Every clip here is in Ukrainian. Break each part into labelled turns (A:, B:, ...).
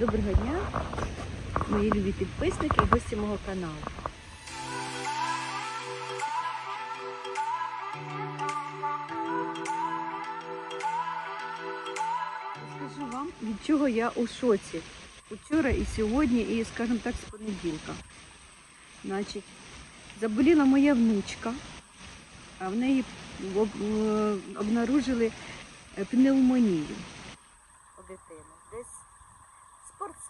A: Доброго дня, мої любі підписники і гості мого каналу. Скажу вам, від чого я у шоці. Учора і сьогодні, і, скажімо так, з понеділка. Значить, заболіла моя внучка, а в неї е, обнаружили е, пневмонію у.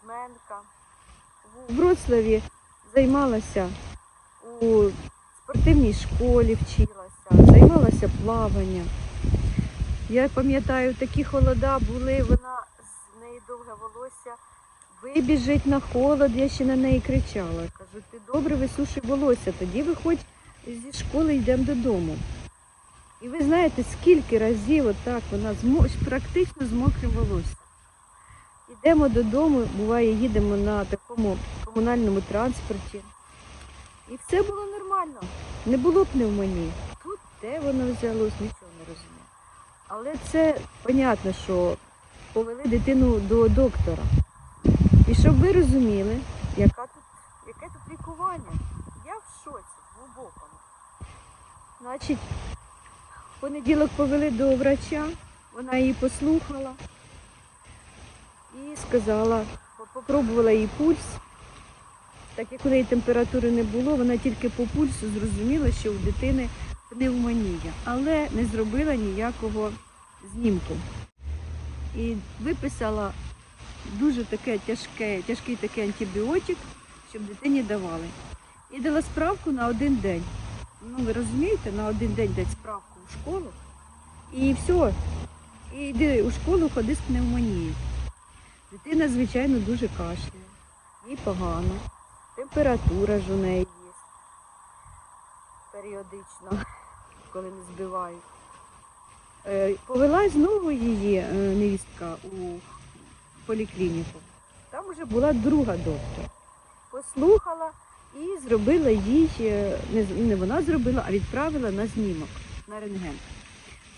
A: Спортсменка. В Вроцлаві займалася у спортивній школі, вчилася, займалася плаванням. Я пам'ятаю, такі холода були, вона з неї довге волосся. Вибіжить на холод, я ще на неї кричала. Кажу, ти добре висушуй волосся, тоді виходь зі школи йдемо додому. І ви знаєте, скільки разів отак вона змо... практично з мокрим волоссям. Йдемо додому, буває, їдемо на такому комунальному транспорті. І все було нормально. Не було пневмонії. Тут де воно взялось, нічого не розумію. Але це понятно, що повели дитину до доктора. І щоб ви розуміли, яка тут, яке тут лікування. Я в шоці, глибокому. Значить, понеділок повели до врача, вона її послухала і сказала, попробувала її пульс. Так як у неї температури не було, вона тільки по пульсу зрозуміла, що у дитини пневмонія, але не зробила ніякого знімку. І виписала дуже таке тяжке, тяжкий такий антибіотик, щоб дитині давали. І дала справку на один день. Ну, ви розумієте, на один день дати справку у школу. І все. І йди у школу, ходи з пневмонією. Дитина, звичайно, дуже кашляє. Їй погано. Температура ж у неї є. Періодично, коли не збивають. Е, Повела знову її е, невістка у поліклініку. Там вже була друга доктор. Послухала і зробила їй, е, не, вона зробила, а відправила на знімок, на рентген.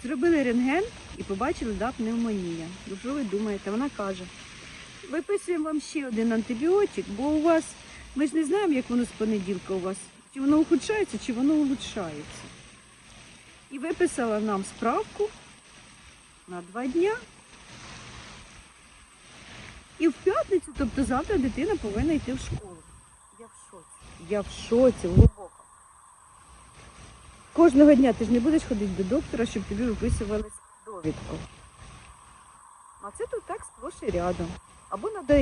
A: Зробили рентген і побачили, да, пневмонія. Ну, що ви думаєте? Вона каже, виписуємо вам ще один антибіотик, бо у вас, ми ж не знаємо, як воно з понеділка у вас, чи воно ухудшається, чи воно улучшається. І виписала нам справку на два дня. І в п'ятницю, тобто завтра дитина повинна йти в школу. Я в шоці. Я в шоці, глибоко. Кожного дня ти ж не будеш ходити до доктора, щоб тобі виписували довідку. А це тут так сплош і рядом. Або треба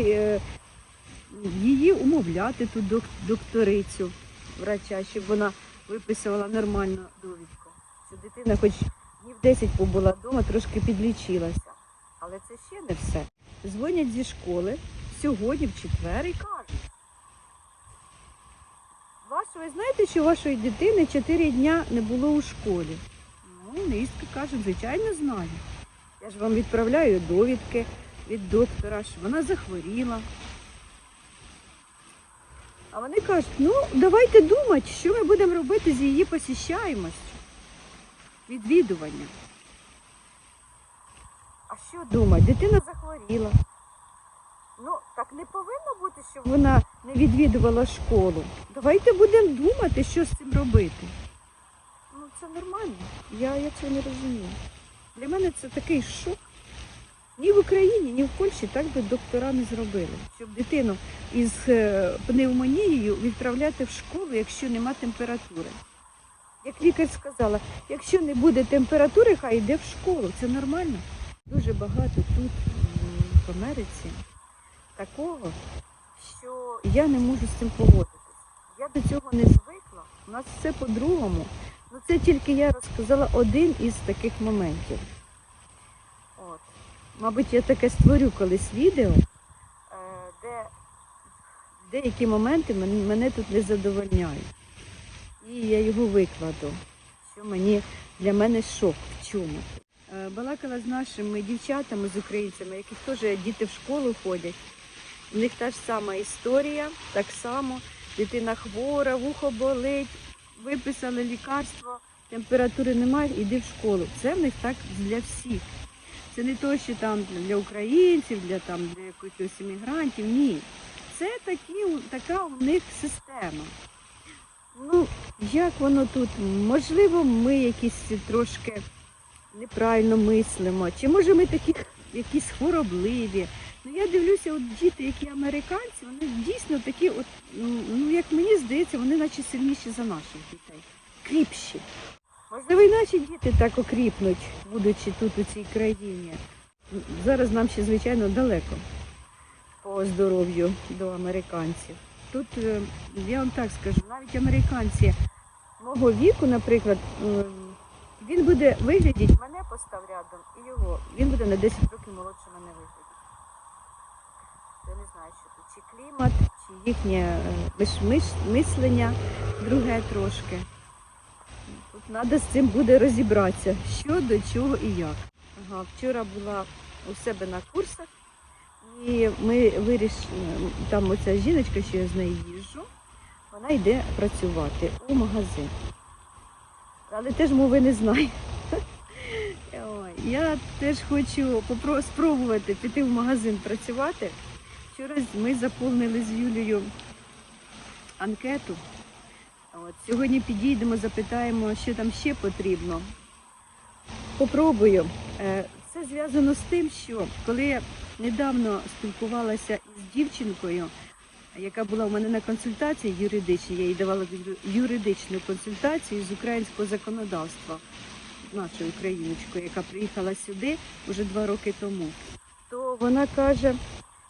A: її умовляти, ту докторицю врача, щоб вона виписувала нормальну довідку. Щоб дитина хоч днів 10 побула вдома, трошки підлічилася. Але це ще не все. Дзвонять зі школи сьогодні, в четвер, і кажуть. Ви знаєте, що вашої дитини 4 дня не було у школі? Ну, невістка каже, звичайно, знаю. Я ж вам відправляю довідки від доктора, що вона захворіла. А вони кажуть, ну давайте думати, що ми будемо робити з її посіщаємостю, відвідуванням. А що думати? Дитина захворіла. Ну, так не повинно бути, щоб вона не відвідувала школу. Давайте будемо думати, що з цим робити. Ну, це нормально. Я, я цього не розумію. Для мене це такий шок. Ні в Україні, ні в Польщі так би доктора не зробили. Щоб дитину із е, пневмонією відправляти в школу, якщо нема температури. Як лікар сказала, якщо не буде температури, хай йде в школу. Це нормально. Дуже багато тут, в Америці, такого, що я не можу з цим погодитись. Я до цього не звикла. У нас все по-другому. Ну це тільки я розказала один із таких моментів. Мабуть, я таке створю колись відео, е, де деякі моменти мене тут не задовольняють. І я його викладу, що мені для мене шок в чому. Е, Балакала з нашими дівчатами, з українцями, яких теж діти в школу ходять. У них та ж сама історія, так само дитина хвора, вухо болить, виписали лікарство, температури немає, іди в школу. Це в них так для всіх. Це не то, що там для українців, для там для якихось іммігрантів. Ні. Це такі, така у них система. Ну, як воно тут? Можливо, ми якісь трошки неправильно мислимо, чи може ми такі якісь хворобливі. Ну я дивлюся, от діти, які американці, вони дійсно такі, от, ну як мені здається, вони наче сильніші за наших дітей, кріпші. Можливо, і наші діти так окріпнуть, будучи тут у цій країні. Зараз нам ще, звичайно, далеко по здоров'ю до американців. Тут, е, я вам так скажу, навіть американці мого віку, наприклад, е, він буде виглядіти, мене постав рядом і його. Він буде на 10 років молодше мене виглядіти. Я не знаю, що тут, чи клімат, чи їхнє е, мислення друге трошки. Треба з цим буде розібратися, що до чого і як. Ага, вчора була у себе на курсах, і ми вирішили, там оця жіночка, що я з нею їжджу, вона йде працювати у магазин. Але теж мови не знаю. Я теж хочу спробувати піти в магазин працювати. Вчора ми заповнили з Юлією анкету. От, сьогодні підійдемо, запитаємо, що там ще потрібно. Попробую. Е, Це зв'язано з тим, що коли я недавно спілкувалася із дівчинкою, яка була у мене на консультації юридичній, я їй давала юридичну консультацію з українського законодавства, нашою україночкою, яка приїхала сюди вже два роки тому, то вона каже,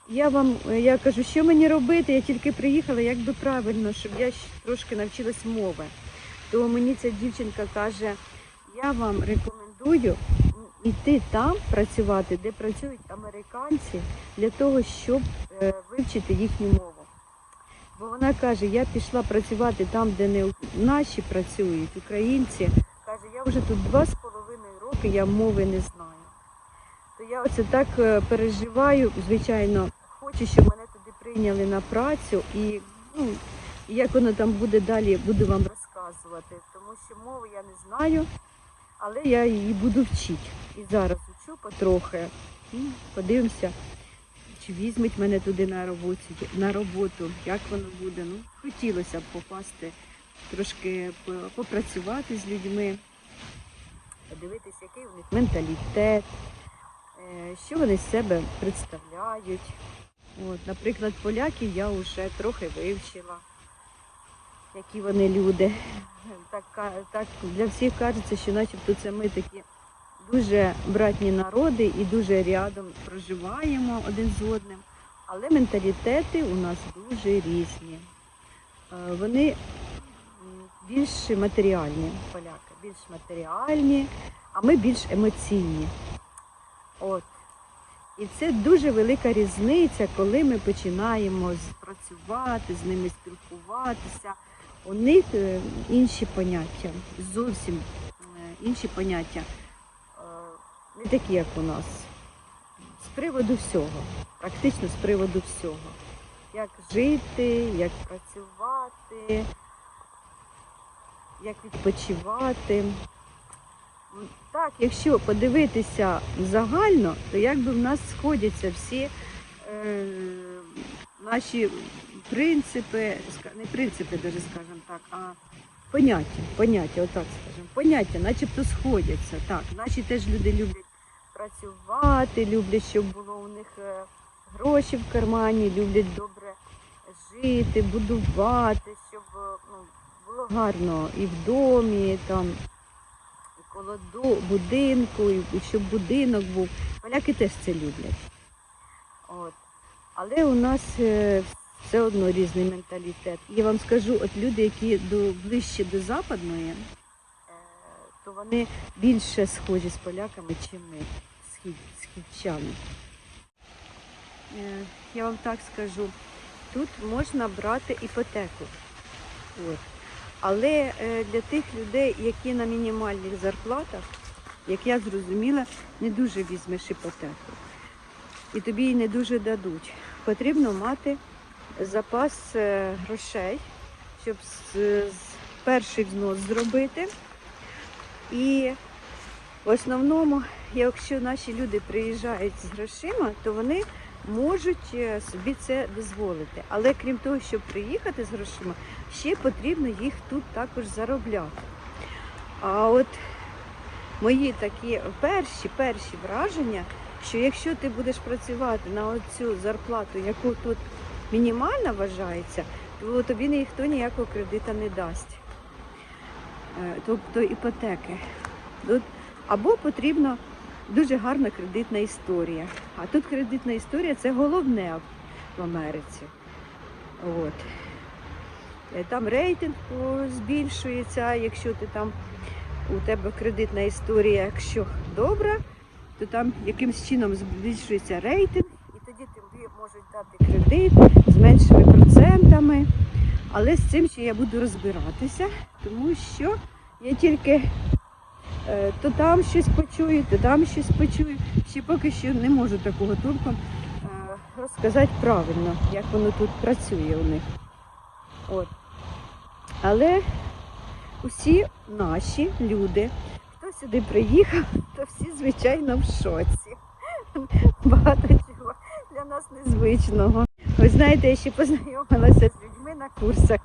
A: я вам, я кажу, що мені робити? Я тільки приїхала, як би правильно, щоб я трошки навчилась мови. То мені ця дівчинка каже, я вам рекомендую йти там працювати, де працюють американці, для того, щоб е, вивчити їхню мову. Бо вона каже, я пішла працювати там, де не наші працюють, українці. Каже, я вже тут два з половиною роки, я мови не знаю. Я оце так е, переживаю, звичайно, хочу, щоб мене туди прийняли на працю і ну, як воно там буде далі, буду вам розказувати. Тому що мови я не знаю, але я її буду вчити. І зараз учу потрохи. Подивимося, чи візьмуть мене туди на роботу, на роботу, як воно буде. Ну, хотілося б попасти, трошки попрацювати з людьми, подивитися, який у них менталітет, що вони з себе представляють. От, наприклад, поляків я вже трохи вивчила, які вони люди. Так, так для всіх кажеться, що начебто це ми такі дуже братні народи і дуже рядом проживаємо один з одним. Але менталітети у нас дуже різні. Е, Вони більш матеріальні, поляки, більш матеріальні, а ми більш емоційні. От. І це дуже велика різниця, коли ми починаємо працювати, з ними спілкуватися. У них е, інші поняття, зовсім е, інші поняття, Е, не такі, як у нас. З приводу всього, практично з приводу всього. Як жити, як працювати, як відпочивати. Так, якщо подивитися загально, то якби в нас сходяться всі е, наші принципи, не принципи, даже скажімо так, а поняття, поняття, отак скажемо, поняття, начебто сходяться. Так, наші теж люди люблять працювати, люблять, щоб було у них е, гроші в кармані, люблять добре жити, будувати, щоб е, ну, було гарно і в домі, там, коло будинку, і щоб будинок був. Поляки теж це люблять. От. Але у нас е, все одно різний менталітет. Я вам скажу, от люди, які до, ближче до западної, е, то вони більше схожі з поляками, чим ми, схід, східчани. Е, Я вам так скажу, тут можна брати іпотеку. От. Але е, для тих людей, які на мінімальних зарплатах, як я зрозуміла, не дуже візьмеш іпотеку. І тобі її не дуже дадуть. Потрібно мати запас е, грошей, щоб перший взнос зробити. І в основному, якщо наші люди приїжджають з грошима, то вони можуть е, собі це дозволити. Але крім того, щоб приїхати з грошима, ще потрібно їх тут також заробляти. А от мої такі перші, перші враження, що якщо ти будеш працювати на оцю зарплату, яку тут мінімальна вважається, то тобі ніхто ніякого кредита не дасть. Е, Тобто іпотеки. Або потрібна дуже гарна кредитна історія. А тут кредитна історія це головне в Америці. От. Е, Там рейтинг збільшується, якщо ти там у тебе кредитна історія, якщо добра, то там якимсь чином збільшується рейтинг, і тоді тобі можуть дати кредит з меншими процентами. Але з цим ще я буду розбиратися, тому що я тільки е, то там щось почую, то там щось почую. Ще поки що не можу такого толком е, розказати правильно, як воно тут працює у них. От. Але усі наші люди, хто сюди приїхав, то всі, звичайно, в шоці. Багато чого для нас незвичного. Ви знаєте, я ще познайомилася з людьми на курсах,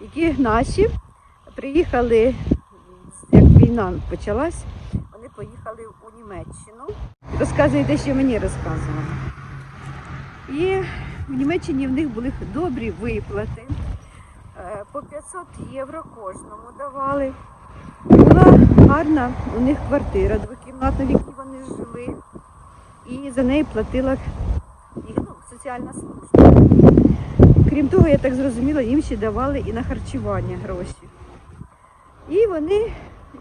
A: які наші приїхали, як війна почалась, вони поїхали у Німеччину. Розказуєте, що мені розказували. І в Німеччині в них були добрі виплати. По 500 євро кожному давали. Була гарна у них квартира двокімнатна, в якій вони жили. І за неї платила ну, соціальна служба. Крім того, я так зрозуміла, їм ще давали і на харчування гроші. І вони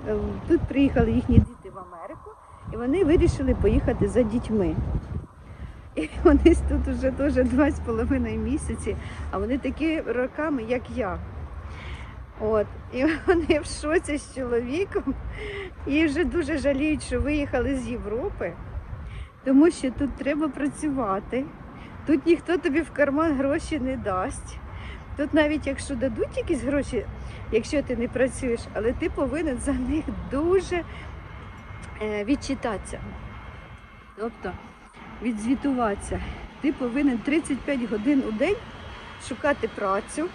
A: е, тут приїхали їхні діти в Америку, і вони вирішили поїхати за дітьми. І вони тут вже теж два з половиною місяці, а вони такі роками, як я. От. І вони в шоці з чоловіком і вже дуже жаліють, що виїхали з Європи, тому що тут треба працювати. Тут ніхто тобі в карман гроші не дасть. Тут навіть якщо дадуть якісь гроші, якщо ти не працюєш, але ти повинен за них дуже е, відчитатися. Тобто відзвітуватися. Ти повинен 35 годин у день шукати працю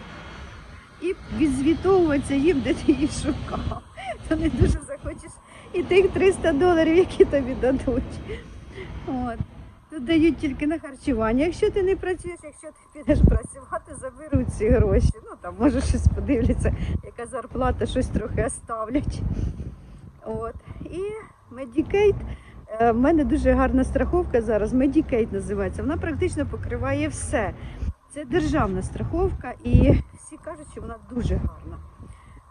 A: і відзвітовуватися їм, де ти її шукав. То не дуже захочеш і тих 300 доларів, які тобі дадуть. От. Тут дають тільки на харчування. Якщо ти не працюєш, якщо ти підеш працювати, заберуть ці гроші. Ну там може щось подивляться, яка зарплата, щось трохи оставлять. От. І Medicaid, е, в мене дуже гарна страховка зараз, Medicaid називається. Вона практично покриває все. Це державна страховка і всі кажуть, що вона дуже гарна.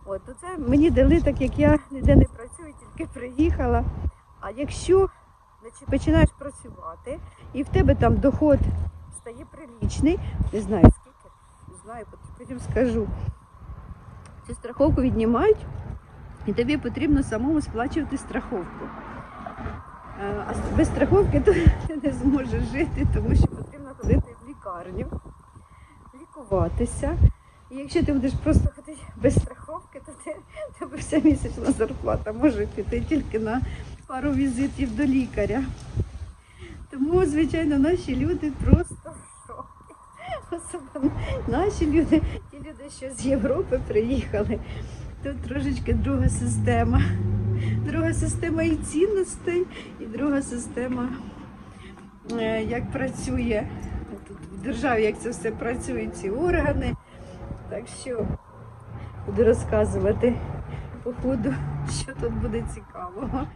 A: От, то це мені дали, так як я ніде не працюю, тільки приїхала. А якщо значить, починаєш працювати і в тебе там доход стає прилічний, не знаю скільки, не знаю, потім скажу. Цю страховку віднімають, і тобі потрібно самому сплачувати страховку. Е, А без страховки ти не зможеш жити, тому що потрібно ходити в лікарню, лікуватися. І якщо ти будеш просто ходити без страховки, то ти, тебе вся місячна зарплата може піти тільки на пару візитів до лікаря. Тому, звичайно, наші люди просто в шокі. Особливо наші люди, ті люди, що з Європи приїхали. Тут трошечки друга система. Друга система і цінностей, і друга система, е, як працює державі, як це все працює, ці органи. Так що буду розказувати по ходу, що тут буде цікавого.